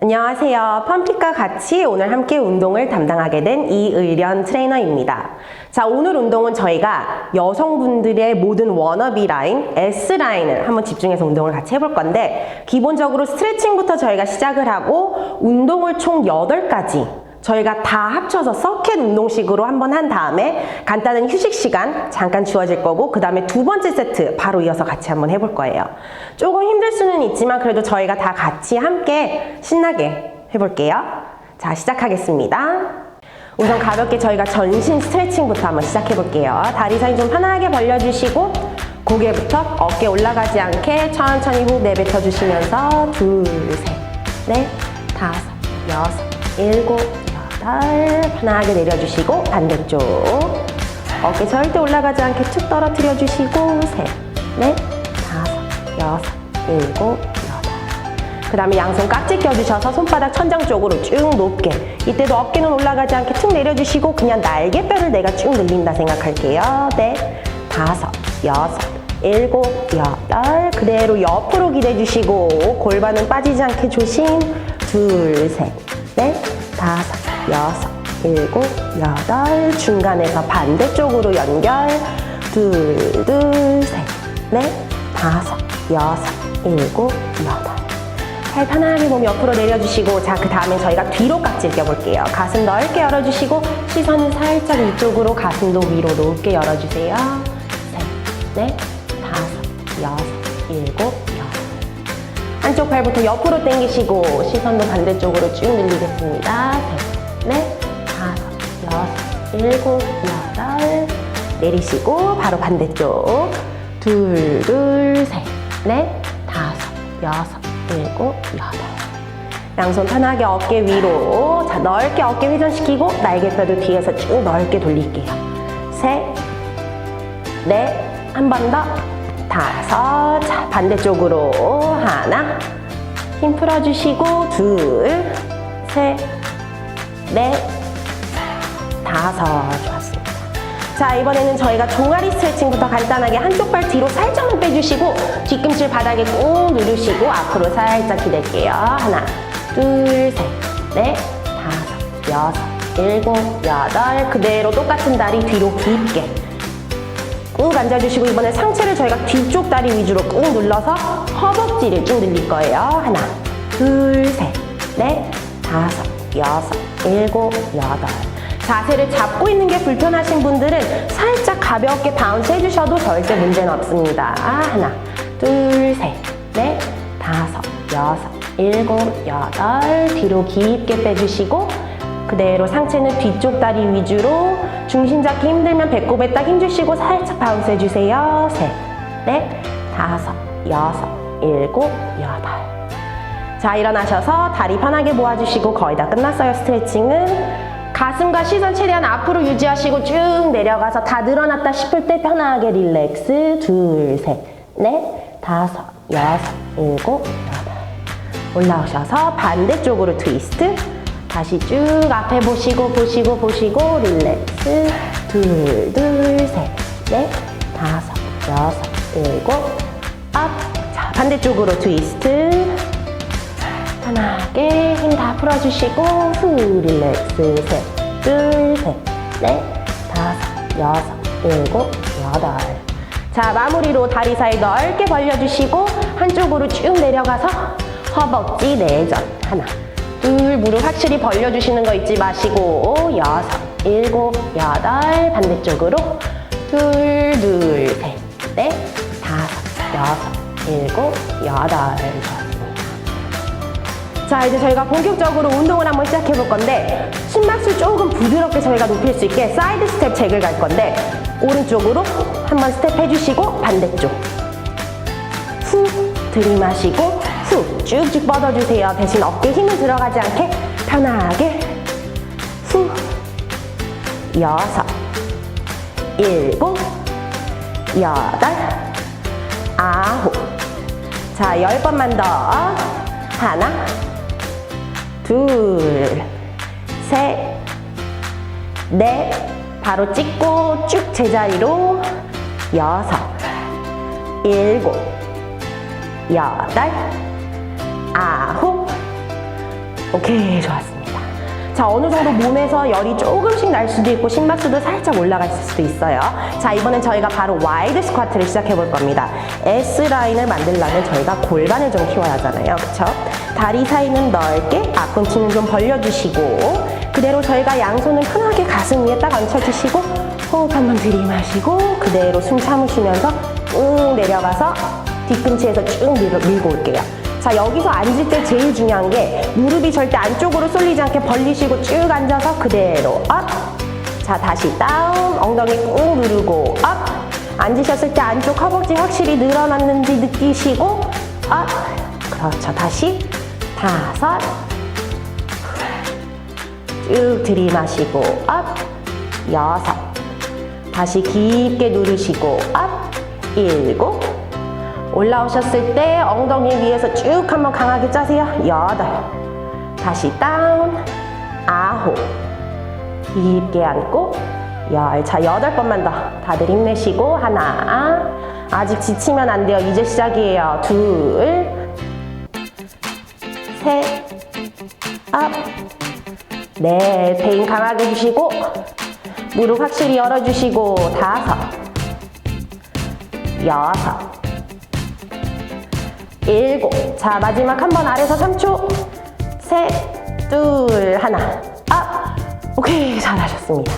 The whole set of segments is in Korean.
안녕하세요. 펌픽과 같이 오늘 함께 운동을 담당하게 된 이의련 트레이너입니다. 자, 오늘 운동은 저희가 여성분들의 모든 워너비 라인, S 라인을 한번 집중해서 운동을 같이 해볼 건데, 기본적으로 스트레칭부터 저희가 시작을 하고, 운동을 총 8가지 저희가 다 합쳐서 서킷 운동식으로 한번 한 다음에 간단한 휴식 시간 잠깐 주어질 거고 그 다음에 두 번째 세트 바로 이어서 같이 한번 해볼 거예요. 조금 힘들 수는 있지만 그래도 저희가 다 같이 함께 신나게 해볼게요. 자 시작하겠습니다. 우선 가볍게 저희가 전신 스트레칭부터 한번 시작해 볼게요. 다리 사이 좀 편하게 벌려주시고 고개부터 어깨 올라가지 않게 천천히 호흡 내뱉어 주시면서 둘, 셋, 넷, 다섯, 여섯, 일곱, 여덟 편하게 내려주시고 반대쪽. 어깨 절대 올라가지 않게 툭 떨어뜨려 주시고 셋, 넷, 다섯, 여섯, 일곱, 여덟. 그 다음에 양손 깍지 껴주셔서 손바닥 천장 쪽으로 쭉 높게. 이때도 어깨는 올라가지 않게 툭 내려주시고 그냥 날개뼈를 내가 쭉 늘린다 생각할게요. 넷, 다섯, 여섯, 일곱, 여덟. 그대로 옆으로 기대주시고 골반은 빠지지 않게 조심. 둘, 셋, 넷, 다섯, 여섯, 일곱, 여덟 중간에서 반대쪽으로 연결. 둘, 둘, 셋, 넷, 다섯, 여섯, 일곱, 여덟. 잘 편하게 몸 옆으로 내려주시고 자 그 다음에 저희가 뒤로 깍지 껴볼게요. 가슴 넓게 열어주시고 시선은 살짝 위쪽으로 가슴도 위로 높게 열어주세요. 셋 넷 다섯 여섯 일곱 여덟. 한쪽 팔부터 옆으로 당기시고 시선도 반대쪽으로 쭉 늘리겠습니다. 셋 넷 다섯 여섯 일곱 여덟. 내리시고 바로 반대쪽. 둘 둘 셋. 넷 다섯 여섯 일곱 여덟. 양손 편하게 어깨 위로. 자 넓게 어깨 회전시키고 날개뼈도 뒤에서 쭉 넓게 돌릴게요. 셋 넷 한 번 더. 다섯. 자 반대쪽으로 하나. 힘 풀어주시고 둘 셋 넷 다섯. 좋았습니다. 자 이번에는 저희가 종아리 스트레칭부터 간단하게 한쪽 발 뒤로 살짝만 빼주시고 뒤꿈치 바닥에 꾹 누르시고 앞으로 살짝 기댈게요. 하나 둘 셋 넷 다섯 여섯 일곱 여덟. 그대로 똑같은 다리 뒤로 깊게 꾹 앉아주시고 이번에 상체를 저희가 뒤쪽 다리 위주로 꾹 눌러서 허벅지를 쭉 늘릴 거예요. 하나 둘 셋 넷 다섯 여섯 일곱 자세를 잡고 있는 게 불편하신 분들은 살짝 가볍게 바운스 해주셔도 절대 문제는 없습니다. 하나, 둘, 셋, 넷, 다섯, 여섯, 일곱, 여덟. 뒤로 깊게 빼주시고 그대로 상체는 뒤쪽 다리 위주로 중심 잡기 힘들면 배꼽에 딱 힘주시고 살짝 바운스 해주세요. 셋, 넷, 다섯, 여섯, 일곱, 여덟. 자, 일어나셔서 다리 편하게 모아주시고 거의 다 끝났어요, 스트레칭은. 가슴과 시선 최대한 앞으로 유지하시고 쭉 내려가서 다 늘어났다 싶을 때 편하게 릴렉스. 둘, 셋, 넷, 다섯, 여섯, 일곱, 여덟. 올라오셔서 반대쪽으로 트위스트. 다시 쭉 앞에 보시고 보시고 보시고 릴렉스. 둘, 둘, 셋, 넷, 다섯, 여섯, 일곱 업 자, 반대쪽으로 트위스트 편하게 힘 다 풀어주시고 후 릴렉스. 셋, 둘, 셋, 넷, 다섯, 여섯, 일곱, 여덟. 자 마무리로 다리 사이 넓게 벌려주시고 한쪽으로 쭉 내려가서 허벅지 내전. 하나 둘 무릎 확실히 벌려주시는 거 잊지 마시고 여섯, 일곱, 여덟. 반대쪽으로 둘, 둘, 셋, 넷, 다섯, 여섯, 일곱, 여덟 자 이제 저희가 본격적으로 운동을 한번 시작해 볼 건데 심박수 조금 부드럽게 저희가 높일 수 있게 사이드 스텝 잭을 갈 건데 오른쪽으로 한번 스텝 해주시고 반대쪽. 후 들이마시고 후 쭉쭉 뻗어주세요. 대신 어깨 힘을 들어가지 않게 편하게. 후 여섯 일곱 여덟 아홉. 자 열 번만 더. 하나 둘, 셋, 넷, 바로 찍고 쭉 제자리로 여섯, 일곱, 여덟, 아홉, 오케이, 좋았습니다. 자, 어느 정도 몸에서 열이 조금씩 날 수도 있고 심박수도 살짝 올라갈 수도 있어요. 자, 이번엔 저희가 바로 와이드 스쿼트를 시작해 볼 겁니다. S라인을 만들려면 저희가 골반을 좀 키워야 하잖아요. 그쵸? 다리 사이는 넓게, 앞꿈치는 좀 벌려주시고, 그대로 저희가 양손을 편하게 가슴 위에 딱 얹혀주시고, 호흡 한번 들이마시고, 그대로 숨 참으시면서 쭉 내려가서 뒤꿈치에서 쭉 밀, 밀고 올게요. 자, 여기서 앉을 때 제일 중요한 게 무릎이 절대 안쪽으로 쏠리지 않게 벌리시고 쭉 앉아서 그대로 업. 자, 다시 다운. 엉덩이 꾹 누르고 업. 앉으셨을 때 안쪽 허벅지 확실히 늘어났는지 느끼시고 업. 그렇죠. 다시 다섯. 쭉 들이마시고 업. 여섯. 다시 깊게 누르시고 업. 일곱. 올라오셨을 때 엉덩이 위에서 쭉 한번 강하게 짜세요. 여덟. 다시 다운. 아홉. 깊게 앉고 열. 자, 여덟 번만 더. 다들 힘내시고 하나. 아직 지치면 안 돼요. 이제 시작이에요. 둘. 셋. 업. 네. 배인 강하게 주시고 무릎 확실히 열어주시고 다섯. 여섯. 일곱. 자, 마지막 한 번 아래서 3초. 셋, 둘, 하나. 아, 오케이. 잘하셨습니다.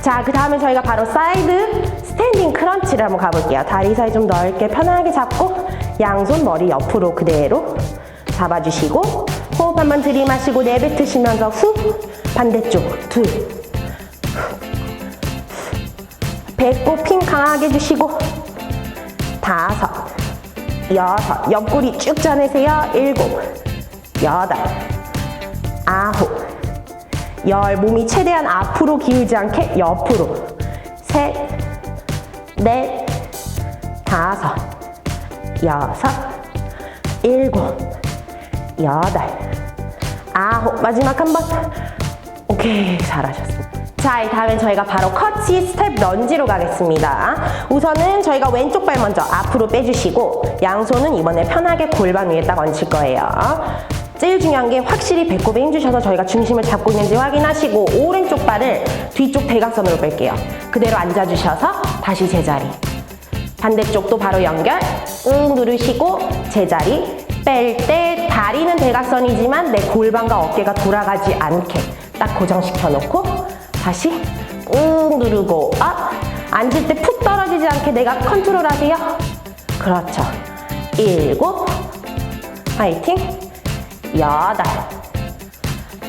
자, 그 다음에 저희가 바로 사이드 스탠딩 크런치를 한번 가볼게요. 다리 사이 좀 넓게 편하게 잡고, 양손 머리 옆으로 그대로 잡아주시고, 호흡 한번 들이마시고 내뱉으시면서 후, 반대쪽, 둘. 배꼽 힘 강하게 주시고, 다섯. 여섯, 옆구리 쭉 짜내세요. 일곱, 여덟, 아홉, 열, 몸이 최대한 앞으로 기울지 않게 옆으로. 셋, 넷, 다섯, 여섯, 일곱, 여덟, 아홉. 마지막 한 번. 오케이, 잘하셨습니다. 자, 이 다음엔 저희가 바로 커치 스텝 런지로 가겠습니다. 우선은 저희가 왼쪽 발 먼저 앞으로 빼주시고 양손은 이번에 편하게 골반 위에 딱 얹힐 거예요. 제일 중요한 게 확실히 배꼽에 힘주셔서 저희가 중심을 잡고 있는지 확인하시고 오른쪽 발을 뒤쪽 대각선으로 뺄게요. 그대로 앉아주셔서 다시 제자리. 반대쪽도 바로 연결. 꾹 누르시고 제자리. 뺄 때 다리는 대각선이지만 내 골반과 어깨가 돌아가지 않게 딱 고정시켜 놓고 다시 꾹 누르고 업. 앉을 때 푹 떨어지지 않게 내가 컨트롤 하세요. 그렇죠. 일곱. 파이팅. 여덟.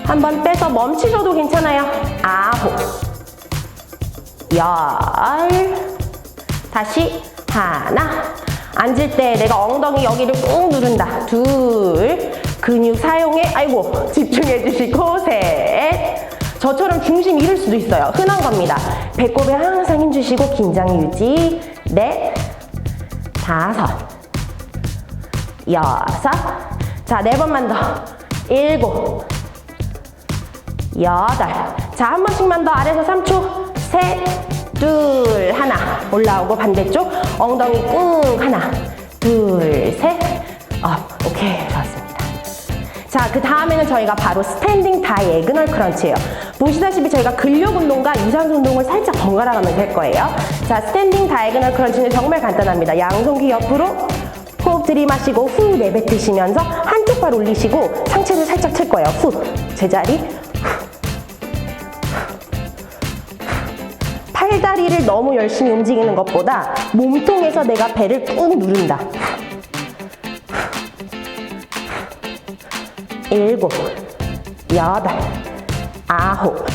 한번 빼서 멈추셔도 괜찮아요. 아홉. 열. 다시 하나. 앉을 때 내가 엉덩이 여기를 꾹 누른다. 둘. 근육 사용해. 아이고. 집중해 주시고. 셋. 저처럼 중심 잃을 수도 있어요. 흔한 겁니다. 배꼽에 항상 힘 주시고 긴장 유지. 넷. 다섯. 여섯. 자, 네 번만 더. 일곱. 여덟. 자, 한 번씩만 더 아래서 3초. 셋, 둘, 하나. 올라오고 반대쪽. 엉덩이 꾹. 하나, 둘, 셋. 업. 오케이. 좋았습니다. 자, 그 다음에는 저희가 바로 스탠딩 다이애그널 크런치예요. 보시다시피 저희가 근력 운동과 유산소 운동을 살짝 번갈아 가면서 할 거예요. 자, 스탠딩 다이애그널 크런치는 정말 간단합니다. 양손 귀 옆으로 호흡 들이마시고 후 내뱉으시면서 한쪽 발 올리시고 상체를 살짝 칠 거예요. 후. 제자리. 팔다리를 너무 열심히 움직이는 것보다 몸통에서 내가 배를 꾹 누른다. 일곱, 여덟, 아홉,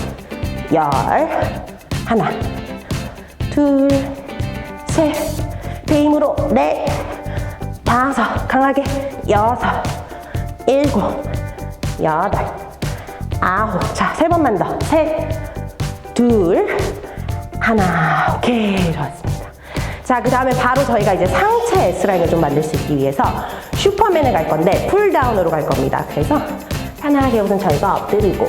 열, 하나, 둘, 셋, 배 힘으로 넷, 다섯, 강하게 여섯, 일곱, 여덟, 아홉. 자, 세 번만 더. 셋, 둘, 하나. 오케이, 좋았습니다. 자, 그 다음에 바로 저희가 이제 상체 S라인을 좀 만들 수 있기 위해서 슈퍼맨을 갈 건데 풀다운으로 갈 겁니다. 그래서 편하게 우선 저희가 엎드리고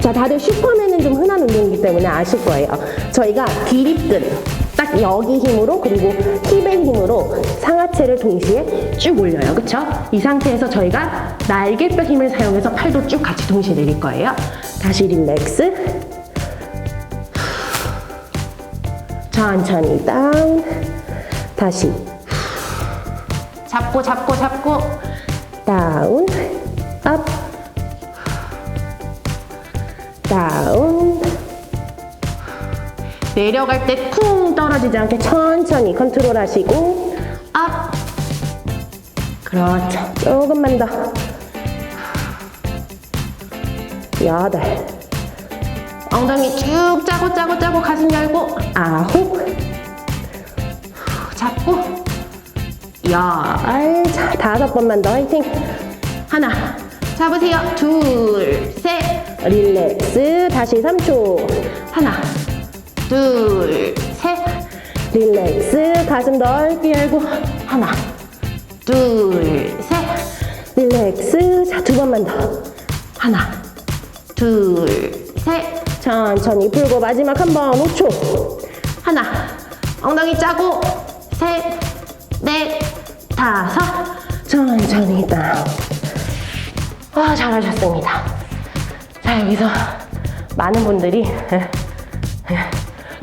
자, 다들 슈퍼맨은 좀 흔한 운동이기 때문에 아실 거예요. 저희가 기립근 딱 여기 힘으로 그리고 힙의 힘으로 상하체를 동시에 쭉 올려요. 그쵸? 이 상태에서 저희가 날개뼈 힘을 사용해서 팔도 쭉 같이 동시에 내릴 거예요. 다시 릴렉스. 천천히 다운. 다시. 잡고 잡고 잡고. 다운. 업 다운. 내려갈 때 쿵 떨어지지 않게 천천히 컨트롤 하시고 업 그렇죠. 조금만 더. 여덟 엉덩이 쭉 짜고 짜고 짜고 가슴 열고 아홉. 잡고 열. 자, 다섯 번만 더 화이팅. 하나 잡으세요. 둘셋. 릴렉스. 다시 3초. 하나 둘셋. 릴렉스. 가슴 넓게 열고 하나 둘셋. 릴렉스. 자 두 번만 더. 하나 둘셋 천천히 풀고 마지막 한 번 5초 하나 엉덩이 짜고 셋, 넷, 다섯. 천천히 다운. 아, 잘하셨습니다. 자, 여기서 많은 분들이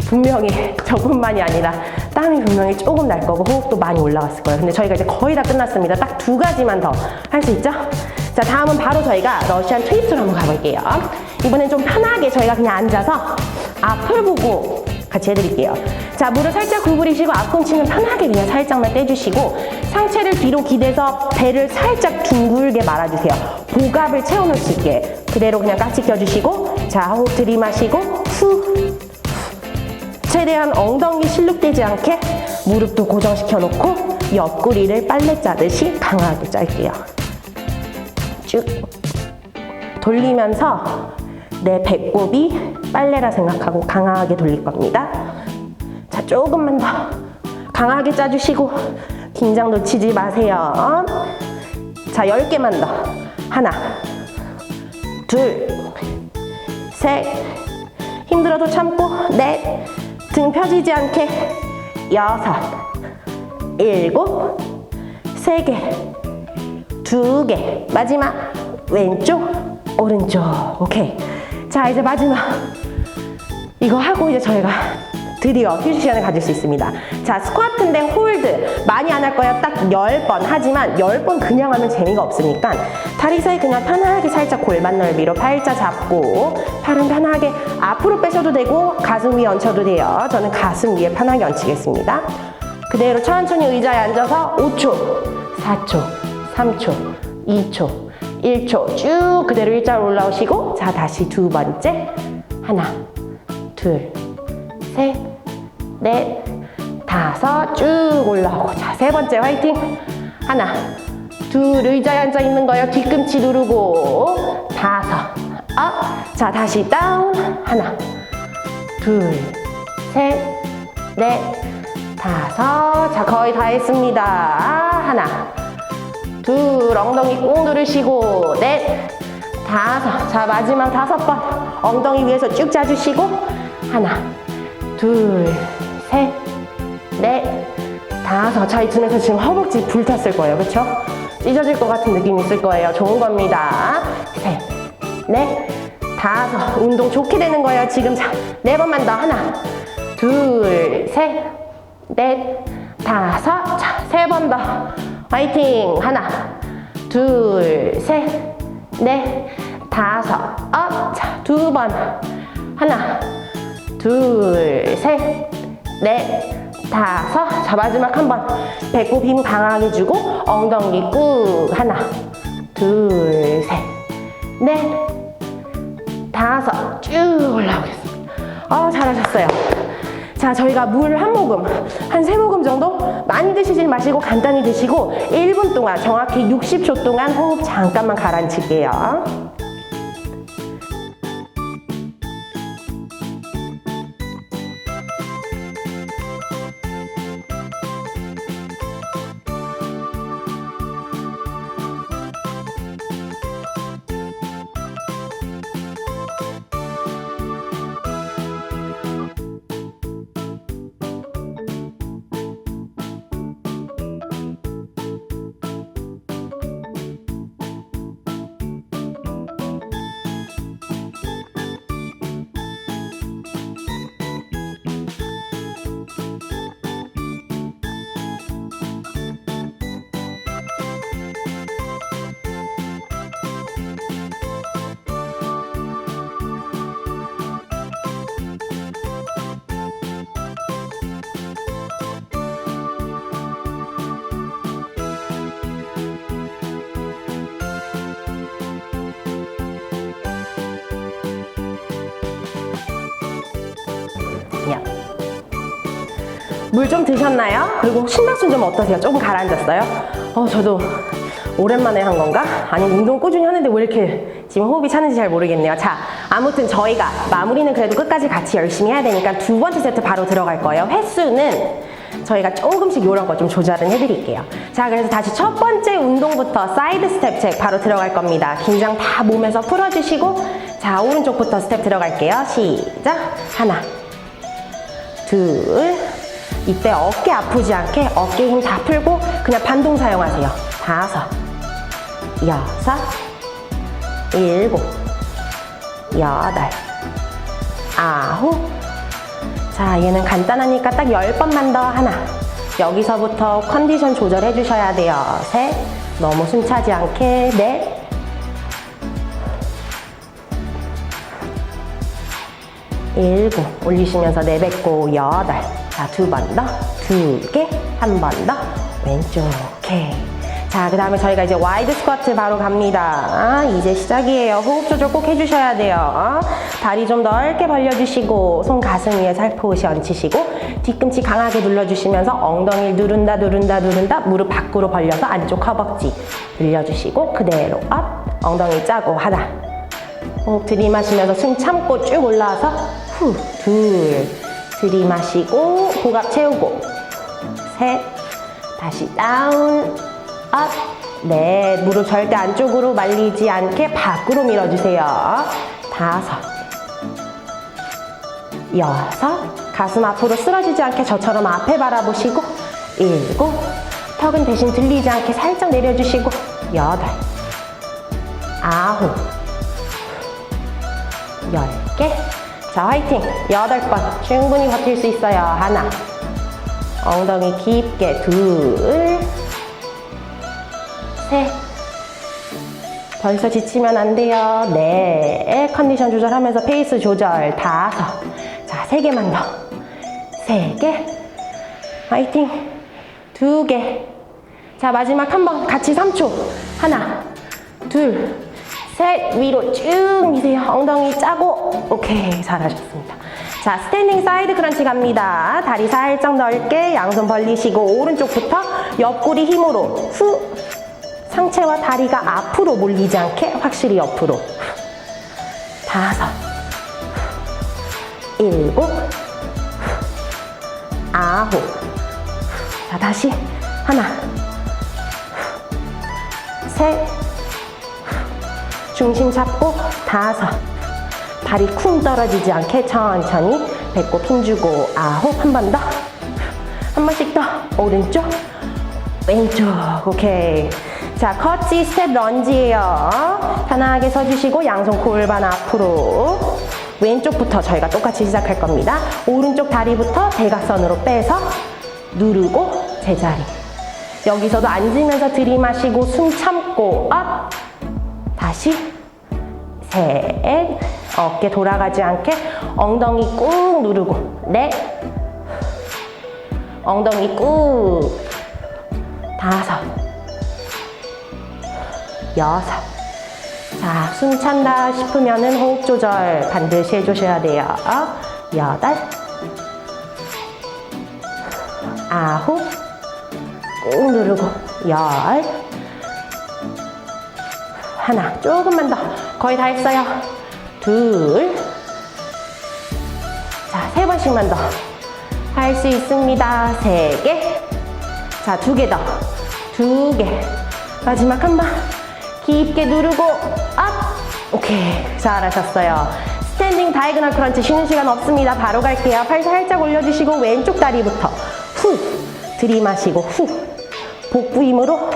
분명히 저뿐만이 아니라 땀이 분명히 조금 날 거고 호흡도 많이 올라갔을 거예요. 근데 저희가 이제 거의 다 끝났습니다. 딱 두 가지만 더 할 수 있죠? 자, 다음은 바로 저희가 러시안 트위스트로 한번 가볼게요. 이번엔 좀 편하게 저희가 그냥 앉아서 앞을 보고 같이 해드릴게요. 자, 무릎 살짝 구부리시고 앞꿈치는 편하게 그냥 살짝만 떼주시고 상체를 뒤로 기대서 배를 살짝 둥글게 말아주세요. 복압을 채워놓을 수 있게 그대로 그냥 깍지 껴주시고 자, 호흡 들이마시고 후 최대한 엉덩이 실룩되지 않게 무릎도 고정시켜 놓고 옆구리를 빨래 짜듯이 강하게 짤게요. 쭉 돌리면서 내 배꼽이 빨래라 생각하고 강하게 돌릴 겁니다. 자, 조금만 더 강하게 짜주시고 긴장 놓치지 마세요. 자, 10개만 더. 하나, 둘, 셋, 힘들어도 참고, 넷, 등 펴지지 않게, 여섯, 일곱, 세 개, 두 개, 마지막, 왼쪽, 오른쪽. 오케이. 자, 이제 마지막. 이거 하고 이제 저희가 드디어 휴식 시간을 가질 수 있습니다. 자, 스쿼트인데 홀드. 많이 안 할 거예요. 딱 10번. 하지만 10번 그냥 하면 재미가 없으니까 다리 사이 그냥 편하게 살짝 골반 넓이로 팔자 잡고 팔은 편하게 앞으로 빼셔도 되고 가슴 위에 얹혀도 돼요. 저는 가슴 위에 편하게 얹히겠습니다. 그대로 천천히 의자에 앉아서 5초, 4초, 3초, 2초, 1초 쭉 그대로 일자로 올라오시고 자 다시 두 번째. 하나 둘 셋, 넷, 다섯. 쭉 올라오고 자 세 번째 화이팅. 하나 둘 의자에 앉아 있는 거예요. 뒤꿈치 누르고 다섯. 업 자 다시 다운. 하나 둘셋넷 다섯. 자 거의 다 했습니다. 하나 둘 엉덩이 꾹 누르시고 넷 다섯. 자 마지막 다섯 번. 엉덩이 위에서 쭉 짜주시고 하나 둘 셋 넷 다섯. 자 이쯤에서 지금 허벅지 불탔을 거예요. 그쵸? 찢어질 것 같은 느낌 있을 거예요. 좋은 겁니다. 셋 넷 다섯. 운동 좋게 되는 거예요 지금. 자 네 번만 더. 하나 둘 셋 넷 다섯. 자 세 번 더 화이팅! 하나 둘 셋 넷 다섯 업 자 두 번. 하나 둘 셋 넷 다섯. 자 마지막 한 번. 배꼽 힘 강하게 주고 엉덩이 꾹. 하나 둘 셋 넷 다섯. 쭉 올라오겠습니다. 아 잘하셨어요 자, 저희가 물 한 모금, 한 세 모금 정도 많이 드시지 마시고 간단히 드시고 1분 동안 정확히 60초 동안 호흡 잠깐만 가라앉힐게요. 물 좀 드셨나요? 그리고 심박수는 좀 어떠세요? 조금 가라앉았어요? 어, 저도 오랜만에 한 건가? 아니, 운동 꾸준히 하는데 왜 이렇게 지금 호흡이 차는지 잘 모르겠네요. 자, 아무튼 저희가 마무리는 그래도 끝까지 같이 열심히 해야 되니까 두 번째 세트 바로 들어갈 거예요. 횟수는 저희가 조금씩 이런 거 좀 조절은 해드릴게요. 자, 그래서 다시 첫 번째 운동부터 사이드 스텝 책 바로 들어갈 겁니다. 긴장 다 몸에서 풀어주시고, 자, 오른쪽부터 스텝 들어갈게요. 시작. 하나, 둘, 이때 어깨 아프지 않게 어깨 힘 다 풀고 그냥 반동 사용하세요. 다섯, 여섯, 일곱, 여덟, 아홉. 자, 얘는 간단하니까 딱 열 번만 더 하나. 여기서부터 컨디션 조절해 주셔야 돼요. 셋, 너무 숨 차지 않게 넷, 일곱 올리시면서 내뱉고 여덟 자 두 번 더? 두 개? 한 번 더? 왼쪽 오케이. 자 그 다음에 저희가 이제 와이드 스쿼트 바로 갑니다. 아, 이제 시작이에요. 호흡 조절 꼭 해주셔야 돼요. 어? 다리 좀 넓게 벌려주시고 손 가슴 위에 살포시 얹히시고 뒤꿈치 강하게 눌러주시면서 엉덩이를 누른다 누른다 누른다 무릎 밖으로 벌려서 안쪽 허벅지 늘려주시고 그대로 업 엉덩이 짜고 하나 호흡 들이마시면서 숨 참고 쭉 올라와서 후, 둘, 들이마시고 고갑 채우고. 셋, 다시 다운, 업, 넷, 무릎 절대 안쪽으로 말리지 않게 밖으로 밀어주세요. 다섯, 여섯, 가슴 앞으로 쓰러지지 않게 저처럼 앞에 바라보시고 일곱, 턱은 대신 들리지 않게 살짝 내려주시고 여덟, 아홉, 열 개. 자, 화이팅! 여덟 번. 충분히 버틸 수 있어요. 하나. 엉덩이 깊게. 둘. 셋. 벌써 지치면 안 돼요. 넷. 컨디션 조절하면서 페이스 조절. 다섯. 자, 세 개만 더. 세 개. 화이팅! 두 개. 자, 마지막 한 번. 같이 3초. 하나. 둘. 셋 위로 쭉 미세요. 엉덩이 짜고. 오케이. 잘하셨습니다. 자 스탠딩 사이드 크런치 갑니다. 다리 살짝 넓게 양손 벌리시고 오른쪽부터 옆구리 힘으로 후. 상체와 다리가 앞으로 몰리지 않게 확실히 옆으로. 다섯. 일곱. 아홉. 자 다시. 하나. 셋 중심 잡고 다섯 다리 쿵 떨어지지 않게 천천히 배꼽 힘주고 아홉 한 번 더. 한 번씩 더. 오른쪽 왼쪽. 오케이. 자 커치 스텝 런지예요. 편하게 서주시고 양손 골반 앞으로. 왼쪽부터 저희가 똑같이 시작할 겁니다. 오른쪽 다리부터 대각선으로 빼서 누르고 제자리. 여기서도 앉으면서 들이마시고 숨 참고 업 다시 셋 어깨 돌아가지 않게 엉덩이 꾹 누르고. 넷. 엉덩이 꾹. 다섯. 여섯. 자 숨 찬다 싶으면은 호흡 조절 반드시 해주셔야 돼요. 여덟. 아홉. 꾹 누르고. 열. 하나 조금만 더 거의 다 했어요 둘 자, 세 번씩만 더. 할 수 있습니다. 세 개. 자, 두 개 더. 두 개. 마지막 한 번. 깊게 누르고, 업! 오케이. 잘하셨어요. 스탠딩 다이그널 크런치 쉬는 시간 없습니다. 바로 갈게요. 팔 살짝 올려주시고, 왼쪽 다리부터 후. 들이마시고, 후. 복부 힘으로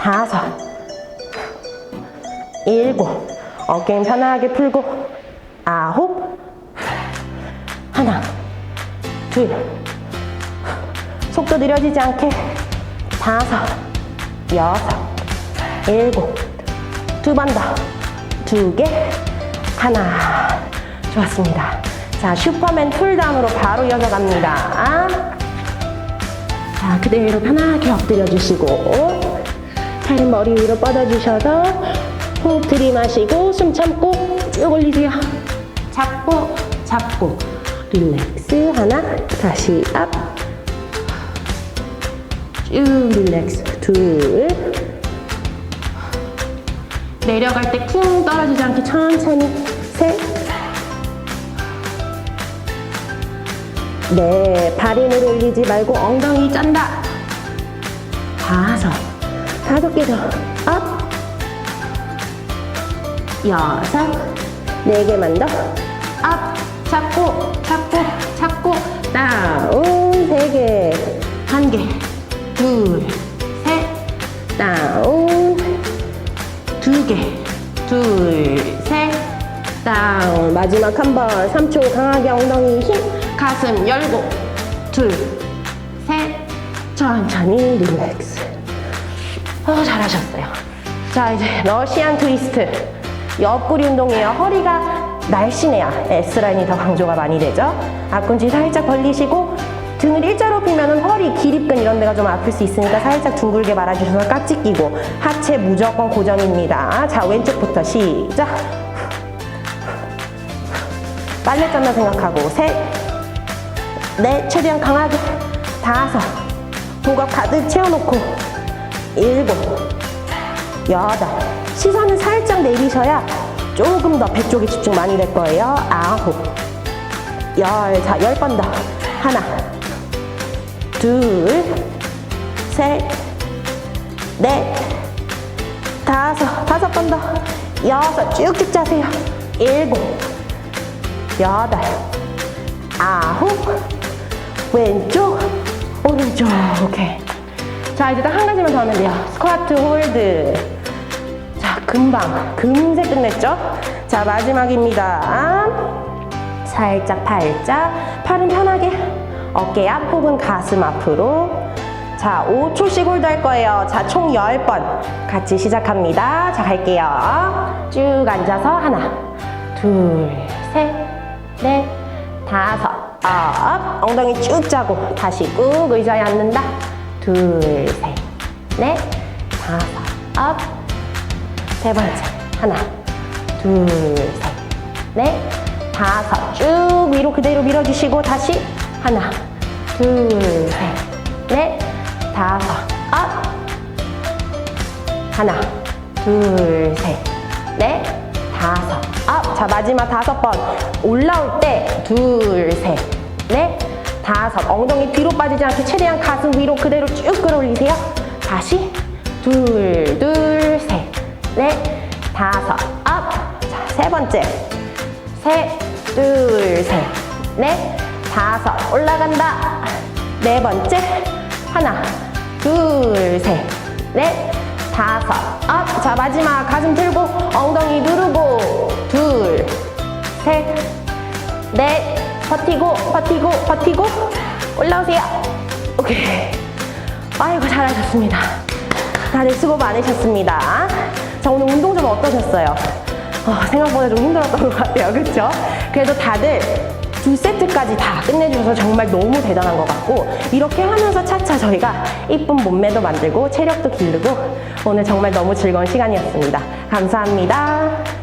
다섯. 일곱. 어깨 힘 편하게 풀고, 아홉. 하나, 둘, 속도 느려지지 않게 다섯, 여섯, 일곱, 두 번 더, 두 개, 하나. 좋았습니다. 자, 슈퍼맨 풀다운으로 바로 이어서 갑니다. 자, 그대로 편하게 엎드려 주시고, 팔은 머리 위로 뻗어 주셔서 호흡 들이마시고 숨 참고 쭉 올리세요. 잡고 잡고. 릴렉스. 하나 다시 업쭉 릴렉스. 둘. 내려갈 때쿵 떨어지지 않게 천천히. 셋. 네, 발 힘을 올리지 말고 엉덩이 짠다. 다섯, 다섯 개 더. 업. 여섯, 네 개만 더. 업. 잡고, 잡고, 잡고, 다운. 세 개. 한 개. 둘, 셋. 다운. 두 개. 둘, 셋. 다운. 마지막 한 번. 3초 강하게 엉덩이 힘. 가슴 열고. 둘, 셋. 천천히 릴렉스. 어, 잘하셨어요. 자, 이제 러시안 트위스트. 옆구리 운동이에요. 허리가 날씬해야 S라인이 더 강조가 많이 되죠. 앞꿈치 살짝 벌리시고 등을 일자로 펴면 허리, 기립근 이런 데가 좀 아플 수 있으니까 살짝 둥글게 말아주셔서 깍지 끼고 하체 무조건 고정입니다. 자, 왼쪽부터 시작. 빨래 짠다 생각하고 셋, 넷, 최대한 강하게 다섯, 복압 가득 채워놓고 일곱, 여덟, 시선을 살짝 내리셔야 조금 더 배 쪽에 집중 많이 될 거예요. 아홉, 열, 자, 열 번 더. 하나, 둘, 셋, 넷, 다섯, 다섯 번 더. 여섯, 쭉쭉 자세요. 일곱, 여덟, 아홉, 왼쪽, 오른쪽. 오케이. 자, 이제 딱 한 가지만 더 하면 돼요. 스쿼트 홀드. 자, 금방, 금세 끝냈죠? 자, 마지막입니다. 살짝 팔자, 팔은 편하게 어깨 앞 혹은 가슴 앞으로. 자, 5초씩 홀드 할 거예요. 자, 총 10번 같이 시작합니다. 자, 갈게요. 쭉 앉아서 하나, 둘, 셋, 넷, 다섯, 업. 엉덩이 쭉 짜고 다시 꾹 의자에 앉는다. 둘, 셋, 넷, 다섯, 업. 세 번째. 하나, 둘, 셋, 넷, 다섯. 쭉 위로 그대로 밀어주시고 다시 하나, 둘, 셋, 넷, 다섯. 업. 하나, 둘, 셋, 넷, 다섯. 업. 자, 마지막 다섯 번. 올라올 때 둘, 셋, 넷, 다섯. 엉덩이 뒤로 빠지지 않게 최대한 가슴 위로 그대로 쭉 끌어올리세요. 다시 둘, 둘, 셋, 넷, 다섯. 업. 자, 세 번째. 셋, 둘, 셋, 넷, 다섯. 올라간다. 네 번째. 하나, 둘, 셋, 넷, 다섯. 업. 자, 마지막 가슴 들고 엉덩이 누르고 둘, 셋, 넷. 버티고, 버티고, 버티고. 올라오세요. 오케이. 아이고, 잘하셨습니다. 다들 수고 많으셨습니다. 자, 오늘 운동 좀 어떠셨어요? 어, 생각보다 좀 힘들었던 것 같아요. 그쵸? 그래도 다들 두 세트까지 다 끝내주셔서 정말 너무 대단한 것 같고 이렇게 하면서 차차 저희가 이쁜 몸매도 만들고 체력도 기르고 오늘 정말 너무 즐거운 시간이었습니다. 감사합니다.